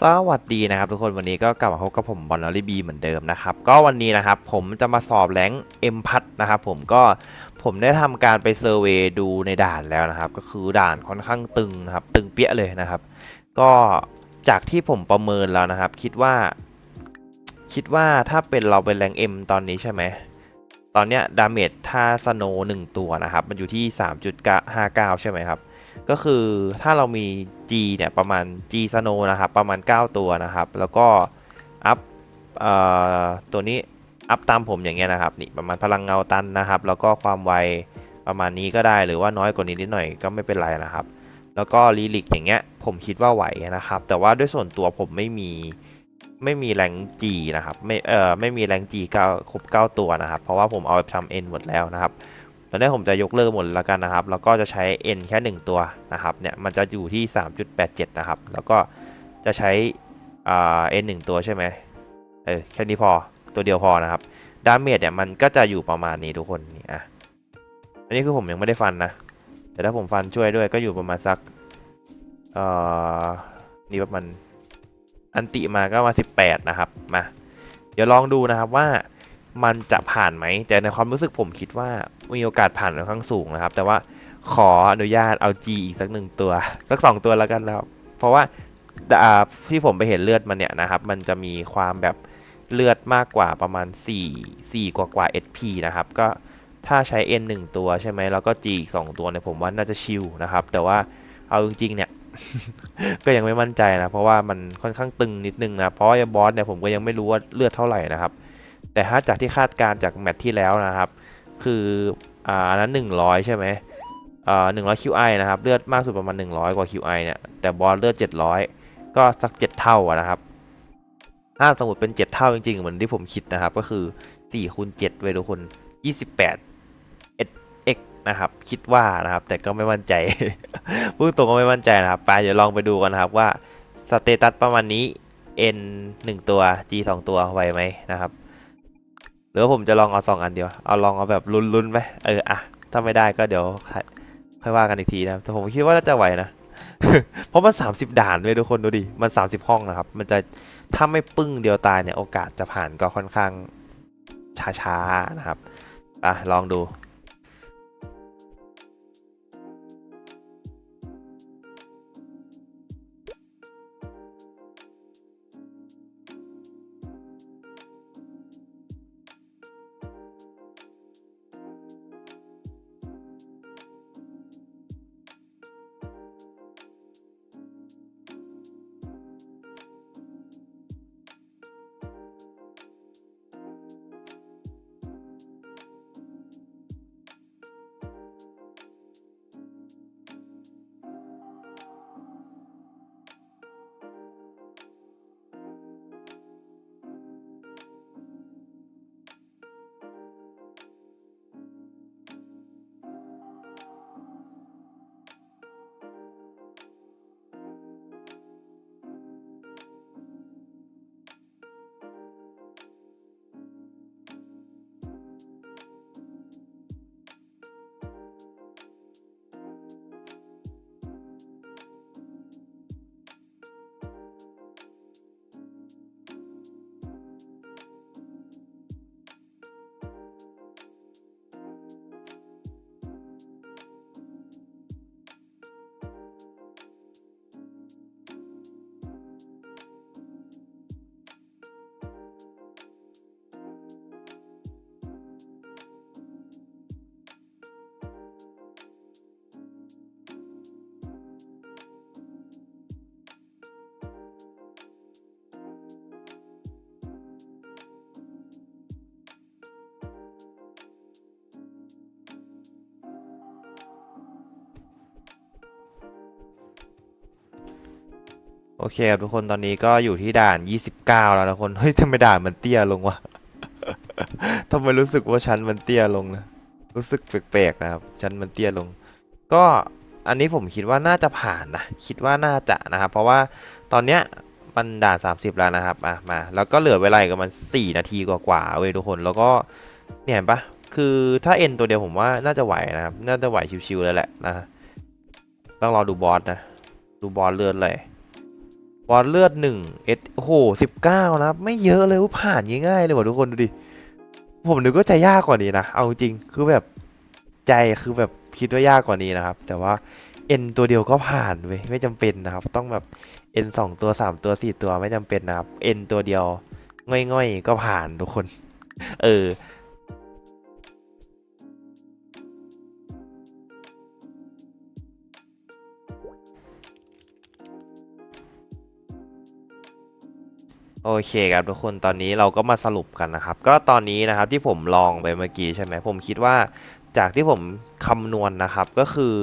สวัสดีนะครับทุกคนวันนี้ก็กลับมาพบกับผมบอลลอรี่บีเหมือนเดิมนะครับก็วันนี้นะครับผมจะมาสอบแรงเอ็มพัทนะครับผมก็ผมได้ทำการไปเซอร์เวยดูในด่านแล้วนะครับ ก็คือด่านค่อนข้างตึงนะครับตึงเปี้ยเลยนะครับ ก็จากที่ผมประเมินแล้วนะครับ คิดว่า คิดว่าถ้าเป็นเราเป็นแรงเอ็มตอนนี้ใช่ไหม ตอนเนี้ยดาเมจถ้าสโนหนึ่งตัวนะครับ มันอยู่ที่ 3.59 ใช่ไหมครับ ก็คือถ้าเรามี G เนี่ยประมาณ G Snow นะครับ ประมาณ 9 ตัวนะครับ แล้วก็อัพเอ่อตัวนี้อัพตามผมอย่างเงี้ยนะครับนี่ประมาณพลังเงาตันนะครับ แล้วก็ความไวประมาณนี้ก็ได้หรือว่าน้อยกว่านี้นิดหน่อยก็ไม่เป็นไรนะครับ แล้วก็ลีลิกอย่างเงี้ยผมคิดว่าไหวนะครับ แต่ว่าด้วยส่วนตัวผมไม่มี ไม่มีแรงจีนะครับไม่เอ่อไม่มีแรงจีเก้าครบเก้าตัวนะครับ เพราะว่าผมเอาไปทำเอ็นหมดแล้วนะครับตอนนี้ผมจะยกเลิกหมดแล้วกันนะครับ แล้วก็จะใช้ n แค่ 1 ตัวนะครับเนี่ยมันจะอยู่ที่ 3.87 นะครับ แล้วก็จะใช้อ่า n 1ตัวใช่ไหมเออแค่นี้พอตัวเดียวพอนะครับดาเมจเนี่ยมันก็จะอยู่ประมาณนี้ทุกคนนี่อะอันนี้คือผมยังไม่ได้ฟันนะ แต่ถ้าผมฟันช่วยด้วยก็อยู่ประมาณสักเอ่อนี่ประมาณ อันติมาก็มา 18 นะครับ มา เดี๋ยวลองดูนะครับว่ามันจะผ่านไหม แต่ในความรู้สึกผมคิดว่ามีโอกาสผ่านค่อนข้างสูงนะครับ แต่ว่าขออนุญาตเอา G อีกสักหนึ่งตัว สักสองตัวแล้วกันแล้ว เพราะว่าอ่าที่ผมไปเห็นเลือดมันเนี่ยนะครับ มันจะมีความแบบเลือดมากกว่าประมาณ 4 4 กว่ากว่า SP นะครับ ก็ถ้าใช้ N 1ตัวใช่ไหมแล้วก็ G อีก2ตัวเนี่ยผมว่าน่าจะชิลนะครับ แต่ว่าเอาจริงๆเนี่ย ก็ยังไม่มั่นใจนะ เพราะว่ามันค่อนข้างตึงนิดนึงนะ เพราะว่าบอสเนี่ยผมก็ยังไม่รู้ว่าเลือดเท่าไหร่นะครับ แต่ถ้าจากที่คาดการจากแมตช์ที่แล้วนะครับ คืออ่าอันนั้น 100 ใช่ไหมอ่า100 QI นะครับ เลือดมากสุดประมาณ 100 กว่า QI เนี่ย แต่บอสเลือด 700 ก็สัก 7 เท่านะครับถ้าสมมติเป็น 7 เท่าจริงๆ เหมือนที่ผมคิดนะครับ ก็คือ4คูณ7เว้ยทุกคน 28 x นะครับ คิดว่านะครับ แต่ก็ไม่มั่นใจ พูดตรงก็ไม่มั่นใจนะครับ ไปเดี๋ยวลองไปดูกันนะครับว่าสเตตัสประมาณนี้ n 1 ตัว g 2 ตัวไหวไหมนะครับ หรือว่าผมจะลองเอาสองอันเดียว เอาลองเอาแบบลุ้นๆไหมเอออะถ้าไม่ได้ก็เดี๋ยวค่อยค่อยว่ากันอีกทีนะครับแต่ผมคิดว่าน่าจะไหวนะ เพราะมัน 30 ด่านเลยทุกคนดูดิ มัน 30 ห้องนะครับ มันจะถ้าไม่ปึ้งเดียวตายเนี่ยโอกาสจะผ่านก็ค่อนข้างช้าๆนะครับอะลองดู อเคครับทุกคนตอนนี้ก็อยู่ที่ด่าน 29 แล้วนะคนเฮ้ยทำไมด่านมันเตี้ยลงวะทำไมรู้สึกว่าชั้นมันเตี้ยลงนะรู้สึกแปลกๆนะครับชั้นมันเตี้ยลง ก็อันนี้ผมคิดว่าน่าจะผ่านนะคิดว่าน่าจะนะครับ เพราะว่าตอนเนี้ยมันด่าน 30 แล้วนะครับอะมา แล้วก็เหลือเวลากประมาณ4นาทีกว่าๆเว้ยทุกคนแล้วก็เนี่ยเห็นปะคือถ้าเอ็นตัวเดียวผมว่าน่าจะไหวนะครับ น่าจะไหวชิวๆเลยแหละนะต้องรอดูบอสนะ ดูบอสเลือดเลย วอลเลือดหนึ่งเอสโอ้โหสิบเก้านะไม่เยอะเลยผ่านง่ายๆเลยว่ะทุกคนดูดิ ผมนึกว่าจะยากกว่านี้นะ เอาจริงคือแบบใจคือแบบคิดว่ายากกว่านี้นะครับ แต่ว่าเอ็นตัวเดียวก็ผ่านเว้ยไม่จำเป็นนะครับ ต้องแบบเอ็นสองตัวสามตัวสี่ตัวไม่จำเป็นนะครับเอ็นตัวเดียวง่อยๆก็ผ่านทุกคน เออ โอเคครับทุกคนตอนนี้เราก็มาสรุปกันนะครับ ก็ตอนนี้นะครับที่ผมลองไปเมื่อกี้ใช่ไหมผมคิดว่าจากที่ผมคำนวณนะครับก็คือ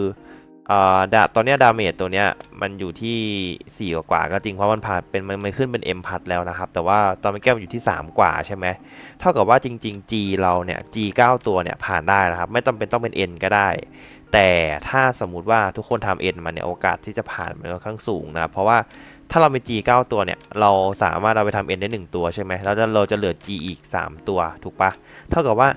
เอ่อดาตอนนี้ดาเมจตัวเนี้ยมันอยู่ที่ 4 กว่าก็จริงเพราะมันผ่านเป็นมันมันขึ้นเป็น M พัดแล้วนะครับ แต่ว่าตอนเมื่อกี้มันอยู่ที่ 3 กว่าใช่ไหมเท่ากับว่าจริง ๆ G เราเนี่ย G 9 ตัวเนี่ยผ่านได้นะครับ ไม่จำเป็นต้องเป็น N ก็ได้ แต่ถ้าสมมุติว่าทุกคนทำ N มาเนี่ยโอกาสที่จะผ่านมันค่อนข้างสูงนะเพราะว่า ถ้าเรามี G 9 ตัวเนี่ย เราสามารถเอาไปทำ N ได้ 1 ตัวใช่ไหมแล้วเราจะเหลือ G อีก 3 ตัวถูกปะเท่ากับว่า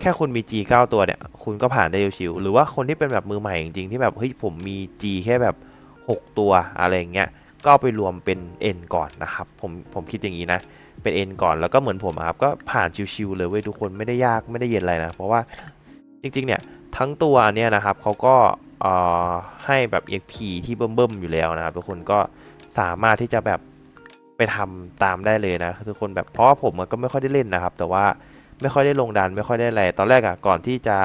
แค่คุณมี G 9 ตัวเนี่ย คุณก็ผ่านได้ชิวๆหรือว่าคนที่เป็นแบบมือใหม่จริงๆที่แบบเฮ้ยผมมี G แค่แบบ 6 ตัวอะไรอย่างเงี้ยก็เอาไปรวมเป็น N ก่อนนะครับผมผมคิดอย่างนี้นะเป็น N ก่อนแล้วก็เหมือนผมครับก็ผ่านชิวๆเลยเว้ยทุกคนไม่ได้ยากไม่ได้เย็นอะไรนะเพราะว่าจริงๆเนี่ยทั้งตัวเนี่ยนะครับเขาก็เอ่อให้แบบ EXP ที่เบิ่มๆอยู่แล้วนะครับทุกคนก็ สามารถที่จะแบบไปทำตามได้เลยนะทุกคนแบบเพราะว่าผมก็ไม่ค่อยได้เล่นนะครับ แต่ว่าไม่ค่อยได้ลงดันไม่ค่อยได้อะไรตอนแรกอะ่ะก่อนที่จะ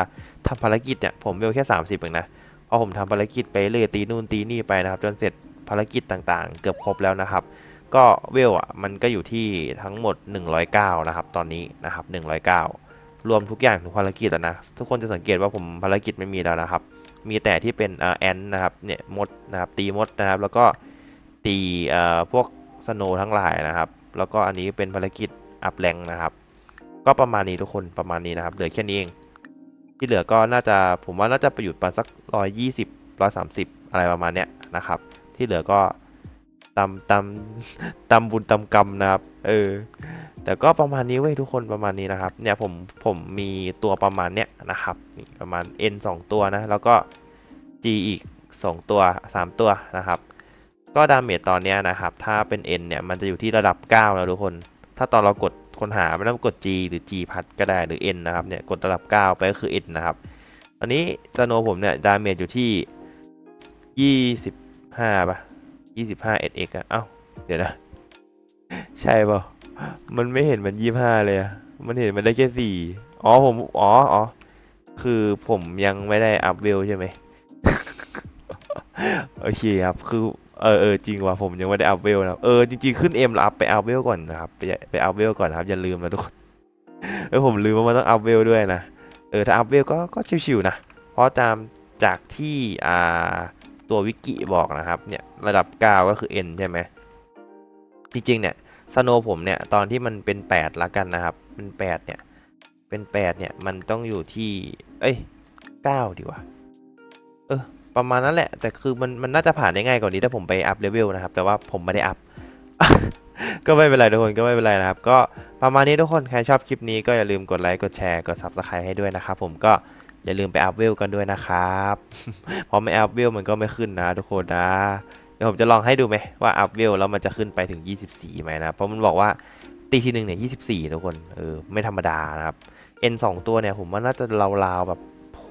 ทำภารกิจเนี่ยผมเวลแค่ 30เองนะพอผมทำภารกิจไปเลยตีนู่นตีนี่ไปนะครับ จนเสร็จภารกิจต่างๆ เกือบครบแล้วนะครับ ก็เวลอะมันก็อยู่ที่ทั้งหมด 109 นะครับ ตอนนี้นะครับ 109 รวมทุกอย่างทุกภารกิจแล้วนะทุกคนจะสังเกตว่าผมภารกิจไม่มีแล้วนะครับ มีแต่ที่เป็นแอนนะครับเนี่ยมดนะครับตีมดนะครับแล้วก็ ตีเอ่อพวกสโนทั้งหลายนะครับ แล้วก็อันนี้เป็นภารกิจอัพแรงนะครับ ก็ประมาณนี้ทุกคนประมาณนี้นะครับ เหลือแค่นี้เอง ที่เหลือก็น่าจะผมว่าน่าจะประยุทธ์ประมาณสักร้อยยี่สิบร้อยสามสิบอะไรประมาณเนี้ยนะครับ ที่เหลือก็ตำตำตำบุญตำกรรมนะครับ เออ แต่ก็ประมาณนี้เว้ยทุกคนประมาณนี้นะครับ เนี่ยผมผมมีตัวประมาณเนี้ยนะครับประมาณ N 2 ตัวนะ แล้วก็ G อีก 2 ตัว 3 ตัวนะครับ ก็ดาเมจตอนนี้นะครับ ถ้าเป็น N เนี่ย มันจะอยู่ที่ระดับ 9 แล้วทุกคน ถ้าตอนเรากดค้นหาไม่ต้องกด G หรือ G พัดก็ได้หรือ N นะครับเนี่ยกดระดับ 9 ไปก็คือ N นะครับอันนี้สโนผมเนี่ยดาเมจอยู่ที่ 25ป่ะ25 SX อะเอ้าเดี๋ยวนะ ใช่ป่ะมันไม่เห็นมัน 25 เลยอะมันเห็นมันได้แค่4อ๋อผมอ๋ออ๋อคือผมยังไม่ได้อัพเวลใช่ไหม โอเคครับ คือ เออเออจริงว่ะผมยังไม่ได้อัพเวลนะเออจริงๆขึ้นเอ็มแล้วอัพไปอัพเวลก่อนนะครับไปไปอัพเวลก่อนนะครับอย่าลืมนะทุกคนเออผมลืมว่ามันต้องอัพเวลด้วยนะเออถ้าอัพเวลก็ก็ชิวๆนะเพราะตามจากที่อ่าตัววิกิบอกนะครับเนี่ยระดับ 9 ก็คือ N ใช่ไหมจริงๆเนี่ยสโนผมเนี่ยตอนที่มันเป็น 8 ละกันนะครับ เป็น8เนี่ยเป็น 8 เนี่ยมันต้องอยู่ที่ เอ้ย 9 ดีกว่าเออ ประมาณนั้นแหละ แต่คือมันมันน่าจะผ่านได้ง่ายกว่านี้ถ้าผมไปอัพเลเวลนะครับ แต่ว่าผมไม่ได้อัพ ก็ไม่เป็นไรทุกคนก็ไม่เป็นไรนะครับ ก็ประมาณนี้ทุกคนใครชอบคลิปนี้ก็อย่าลืมกดไลค์กดแชร์กด subscribe ให้ด้วยนะครับผมก็อย่าลืมไปอัพเวลกันด้วยนะครับเพราะไม่อัพเวลมันก็ไม่ขึ้นนะทุกคนนะเดี๋ยวผมจะลองให้ดูไหมว่าอัพเวลแล้วมันจะขึ้นไปถึง 24ไหมนะเพราะมันบอกว่าตีทีหนึ่งเนี่ย24ทุกคนเออไม่ธรรมดานะครับ N 2ตัวเนี่ยผมว่าน่าจะราวๆแบบโห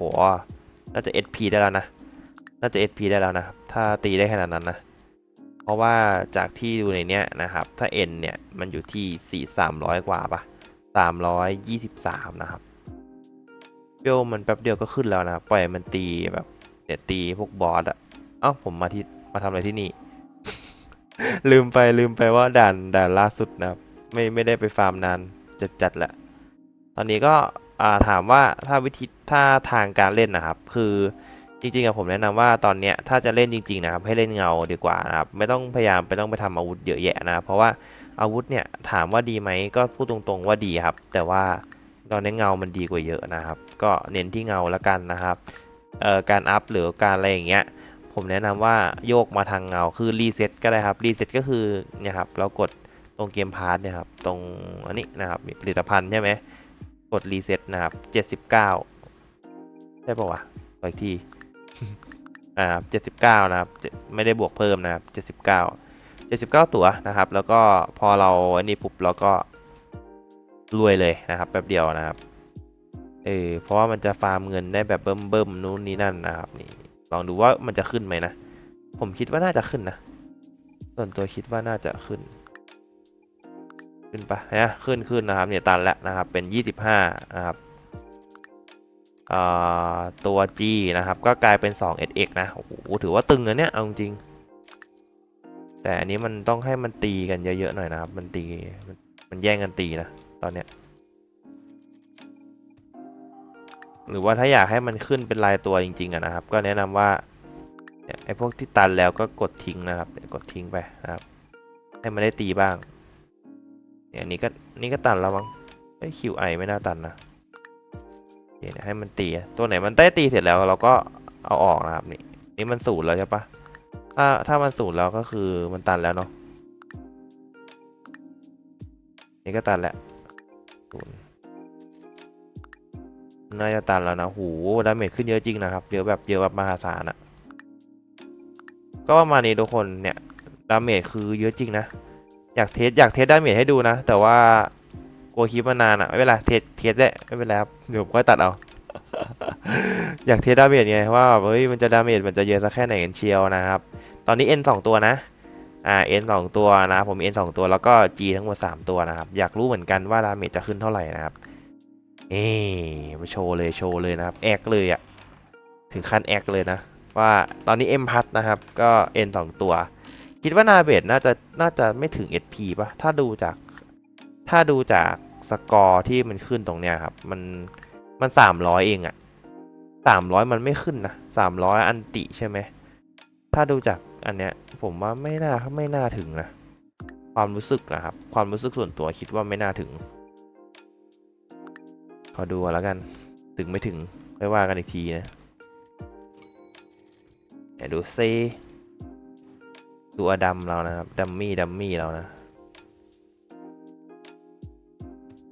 น่าจะ SP ได้แล้วนะ น่าจะ SP ได้แล้วนะ ถ้าตีได้ขนาดนั้นนะ เพราะว่าจากที่ดูในเนี้ยนะครับ ถ้า N เนี่ย มันอยู่ที่4 300 กว่าปะ323 นะครับเบลมันแป๊บเดียวก็ขึ้นแล้วนะ ปล่อยมันตีแบบเนี่ยตีพวกบอสอะเอ้าผมมาที่มาทำอะไรที่นี่ ลืมไปลืมไปว่าด่านด่านล่าสุดนะครับ ไม่ไม่ได้ไปฟาร์มนานจัดจัดแหละ ตอนนี้ก็อ่าถามว่าถ้าวิธีถ้าทางการเล่นนะครับ คือ จริงๆอะผมแนะนำว่าตอนเนี้ยถ้าจะเล่นจริงๆนะครับให้เล่นเงาดีกว่านะครับไม่ต้องพยายามไปต้องไปทำอาวุธเยอะแยะนะเพราะว่าอาวุธเนี่ยถามว่าดีไหมก็พูดตรงๆว่าดีครับ แต่ว่าตอนนี้เงามันดีกว่าเยอะนะครับ ก็เน้นที่เงาล้วกันนะครับเอ่อการอัพหรือการอะไรอย่างเงี้ยผมแนะนำว่าโยกมาทางเงาคือรีเซ็ตก็ได้ครับรีเซ็ตก็คือเนี่ยครับเรากดตรงเกมพาร์ทเนี่ยครับตรงอันนี้นะครับผลิตภัณฑ์ใช่ไหมกดรีเซ็ตนะครับ79ใช่ป่าวะขออีกที อ่า79นะครับ ไม่ได้บวกเพิ่มนะครับ79 79ตั๋วนะครับ แล้วก็พอเราอันนี้ปุ๊บเราก็รวยเลยนะครับแป๊บเดียวนะครับ เออเพราะว่ามันจะฟาร์มเงินได้แบบเบิ่มเบิ่มนู้นนี่นั่นนะครับนี่ลองดูว่ามันจะขึ้นไหมนะ ผมคิดว่าน่าจะขึ้นนะส่วนตัวคิดว่าน่าจะขึ้น ขึ้นปะเนี่ยขึ้นขึ้นนะครับเนี่ยตันแล้วนะครับเป็น 25 นะครับ ตัว G นะครับ ก็กลายเป็น 2 SX นะ โอ้โห ถือว่าตึงนะเนี่ย เอาจริง แต่อันนี้มันต้องให้มันตีกันเยอะๆหน่อยนะครับ มันตี มันแย่งกันตีนะ ตอนเนี้ย หรือว่าถ้าอยากให้มันขึ้นเป็นลายตัวจริงๆอะนะครับ ก็แนะนำว่าไอ้พวกที่ตันแล้วก็กดทิ้งนะครับ กดทิ้งไปนะครับ ให้มันได้ตีบ้างเนี่ยนนี้ก็นี่ก็ตันแล้วมั้งไอ้คิวไอไม่น่าตันนะ คเดี๋ยวให้มันตีตัวไหนมันได้ตีเสร็จแล้วเราก็เอาออกนะครับนี่นี่มันศูนย์แล้วใช่ปะถ้าถ้ามันศูนย์แล้วก็คือมันตันแล้วเนาะนี่ก็ตันแล้วศูนย์น่าจะตันแล้วนะหูดาเมจขึ้นเยอะจริงนะครับ เยอะแบบเยอะแบบมหาศาลอะก็ประมาณนี้ทุกคนเนี่ยดาเมจคือเยอะจริงนะ อยากเทสอยากเทสดาเมจให้ดูนะ แต่ว่า กลัวคลิปมานานอะไม่เป็นไรเทสเทสได้ไม่เป็นไรครับเดี๋ยวผมก็ตัดเอา อยากเทสดาเมจไงว่าเฮ้ยมันจะดาเมจมันจะเยอะสักแค่ไหนกันเชียวนะครับ ตอนนี้ N สองตัวนะอ่า N สองตัวนะผม N สองตัวแล้วก็ G ทั้งหมดสามตัวนะครับอยากรู้เหมือนกันว่าดาเมจจะขึ้นเท่าไหร่นะครับเอ๊มาโชว์เลยโชว์เลยนะครับแอกเลยอะถึงขั้นแอกเลยนะว่าตอนนี้ M พัดนะครับก็ N สองตัว คิดว่านาเบดน่าจะน่าจะไม่ถึง SP ป่ะถ้าดูจากถ้าดูจาก สกอร์ที่มันขึ้นตรงเนี้ยครับ มันมันสามร้อยเองอะสามร้อยมันไม่ขึ้นนะสามร้อยอันติใช่ไหม ถ้าดูจากอันเนี้ยผมว่าไม่น่าไม่น่าถึงนะ ความรู้สึกนะครับ ความรู้สึกส่วนตัวคิดว่าไม่น่าถึง ขอดูแล้วกัน ถึงไม่ถึงค่อยว่ากันอีกทีนะเดี๋ยวดูซิดูอดัมเรานะครับดัมมี่ดัมมี่เรานะ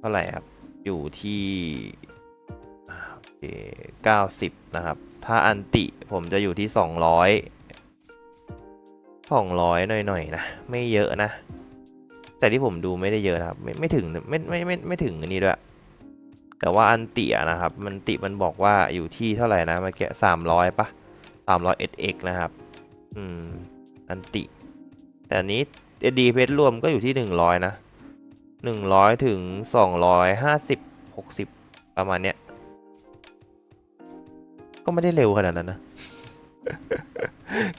ท่าไหร่ครับ อยู่ที่โอเคเก้าสิบนะครับ ถ้าอันติผมจะอยู่ที่สองร้อยสองร้อยหน่อยๆนะ ไม่เยอะนะ แต่ที่ผมดูไม่ได้เยอะนะครับ ไม่ไม่ถึงไม่ไม่ไม่ไม่ถึงอันนี้ด้วย แต่ว่าอันติอะนะครับ มันติมันบอกว่าอยู่ที่เท่าไหร่นะเมื่อกี้สามร้อยปะสามร้อยเอ็กนะครับ อืม อันติ แต่อันนี้เอดีเพชรรวมก็อยู่ที่หนึ่งร้อยนะ หนึ่งร้อยถึงสองร้อยห้าสิบหกสิบประมาณเนี้ย ก็ไม่ได้เร็วขนาดนั้นนะ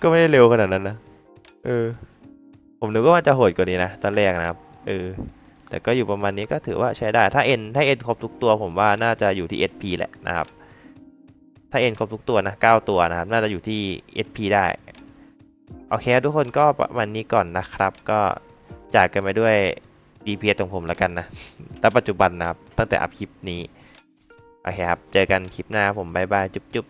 ก็ไม่ได้เร็วขนาดนั้นนะ เออ ผมนึกว่าจะโหดกว่านี้นะ ตอนแรกนะครับ เออ แต่ก็อยู่ประมาณนี้ก็ถือว่าใช้ได้ ถ้า N ถ้า N ครบทุกตัวผมว่าน่าจะอยู่ที่ SP แหละนะครับ ถ้า N ครบทุกตัวนะ 9 ตัวนะครับ น่าจะอยู่ที่ SP ได้ โอเค ทุกคนก็ประมาณนี้ก่อนนะครับ ก็จากกันไปด้วย DPS ของผมแล้วกันนะแต่ปัจจุบันนะครับ ตั้งแต่อัพคลิปนี้ โอเคครับ เจอกันคลิปหน้าครับผมบายบาย จุ๊บจุ๊บ